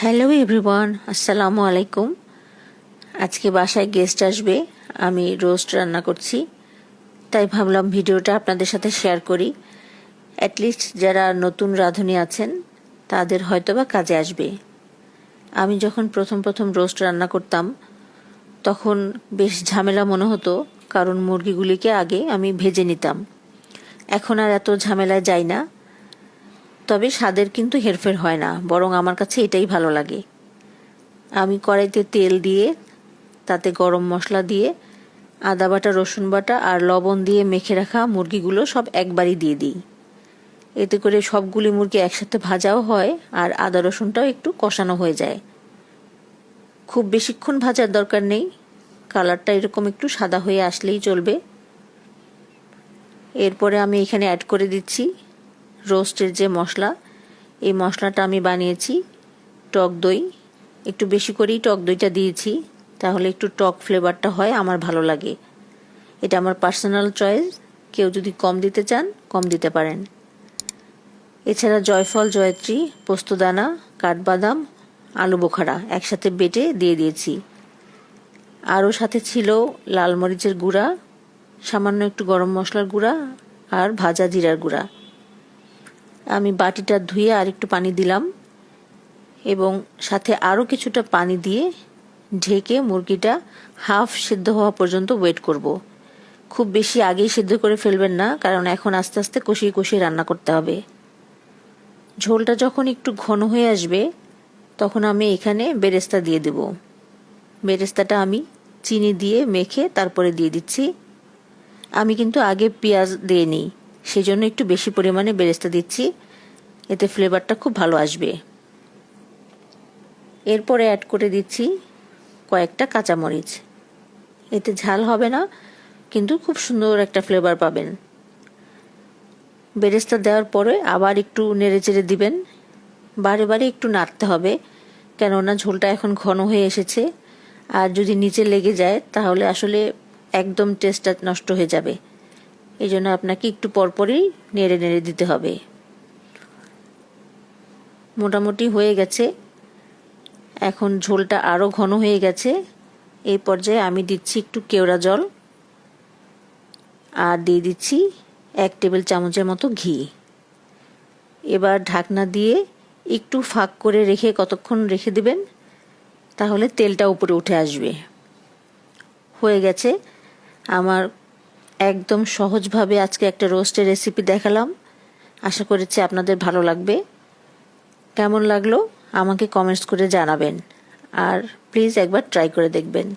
Hello everyone আসসালামু আলাইকুম আজকে বাসায় গেস্ট আসবে। আমি রোস্ট রান্না করছি। তাই ভাবলাম ভিডিওটা আপনাদের সাথে শেয়ার করি। অ্যাটলিস্ট যারা নতুন রাঁধুনি আছেন, তাদের হয়তোবা কাজে আসবে। আমি যখন প্রথম প্রথম রোস্ট রান্না করতাম, তখন বেশ ঝামেলা মনে হতো, কারণ মুরগিগুলিকে আগে আমি ভেজে নিতাম। এখন আর এত ঝামেলায় যাই না। তবে স্বাদের কিন্তু হেরফের হয় না, বরং আমার কাছে এটাই ভালো লাগে। আমি কড়াইতে তেল দিয়ে, তাতে গরম মশলা দিয়ে, আদা বাটা, রসুন বাটা আর লবণ দিয়ে মেখে রাখা মুরগিগুলো সব একবারই দিয়ে দিই। এতে করে সবগুলি মুরগি একসাথে ভাজাও হয় আর আদা রসুনটাও একটু কষানো হয়ে যায়। খুব বেশিক্ষণ ভাজার দরকার নেই, কালারটা এরকম একটু সাদা হয়ে আসলেই চলবে। এরপরে আমি এখানে অ্যাড করে দিচ্ছি রোস্টের যে মশলা, এই মশলাটা আমি বানিয়েছি। টক দই, একটু বেশি করেই টক দইটা দিয়েছি, তাহলে একটু টক ফ্লেভারটা হয়, আমার ভালো লাগে। এটা আমার পার্সোনাল চয়েস কেউ যদি কম দিতে চান, কম দিতে পারেন। এছাড়া জয়ফল, জয়ত্রী পোস্তদানা কাঠবাদাম, আলু বোখারা একসাথে বেটে দিয়ে দিয়েছি। আরও সাথে ছিল লাল মরিচের গুঁড়া, সামান্য একটু গরম মশলার গুঁড়া আর ভাজা জিরার গুঁড়া। আমি বাটিটা ধুয়ে আর একটু পানি দিলাম এবং সাথে আরও কিছুটা পানি দিয়ে ঢেকে মুরগিটা হাফ সিদ্ধ হওয়া পর্যন্ত ওয়েট করব। খুব বেশি আগেই সিদ্ধ করে ফেলবেন না, কারণ এখন আস্তে আস্তে কষিয়ে কষিয়ে রান্না করতে হবে। ঝোলটা যখন একটু ঘন হয়ে আসবে, তখন আমি এখানে বেরেস্তা দিয়ে দেব। বেরেস্তাটা আমি চিনি দিয়ে মেখে তারপরে দিয়ে দিচ্ছি। আমি কিন্তু আগে পেঁয়াজ দিয়ে নিই। সেই জন্য একটু বেশি পরিমাণে বেরেস্তা দিচ্ছি। এতে ফ্লেভারটা খুব ভালো আসবে। এরপরে অ্যাড করে দিচ্ছি কয়েকটা কাঁচামরিচ। এতে ঝাল হবে না, কিন্তু খুব সুন্দর একটা ফ্লেভার পাবেন। বেরেস্তা দেওয়ার পরে আবার একটু নেড়ে চেড়ে দিবেন। বারে বারে একটু নাড়তে হবে, কেননা ঝোলটা এখন ঘন হয়ে এসেছে। আর যদি নিচে লেগে যায়, তাহলে আসলে একদম টেস্টটা নষ্ট হয়ে যাবে। এই জন্য আপনাকে একটু পরপরই নেড়ে নেড়ে দিতে হবে। মোটামুটি হয়ে গেছে। এখন ঝোলটা আরও ঘন হয়ে গেছে। এই পর্যায়ে আমি দিচ্ছি একটু কেওড়া জল আর দিয়ে দিচ্ছি এক টেবিল চামচের মতো ঘি। এবার ঢাকনা দিয়ে একটু ফাঁক করে রেখে কতক্ষণ রেখে দিবেন, তাহলে তেলটা উপরে উঠে আসবে। হয়ে গেছে। আমার একদম সহজভাবে আজকে একটা রোস্টের রেসিপি দেখালাম। আশা করেছি আপনাদের ভালো লাগবে। কেমন লাগল? আমাকে কমেন্টস করে জানাবেন। আর প্লিজ একবার ট্রাই করে দেখবেন।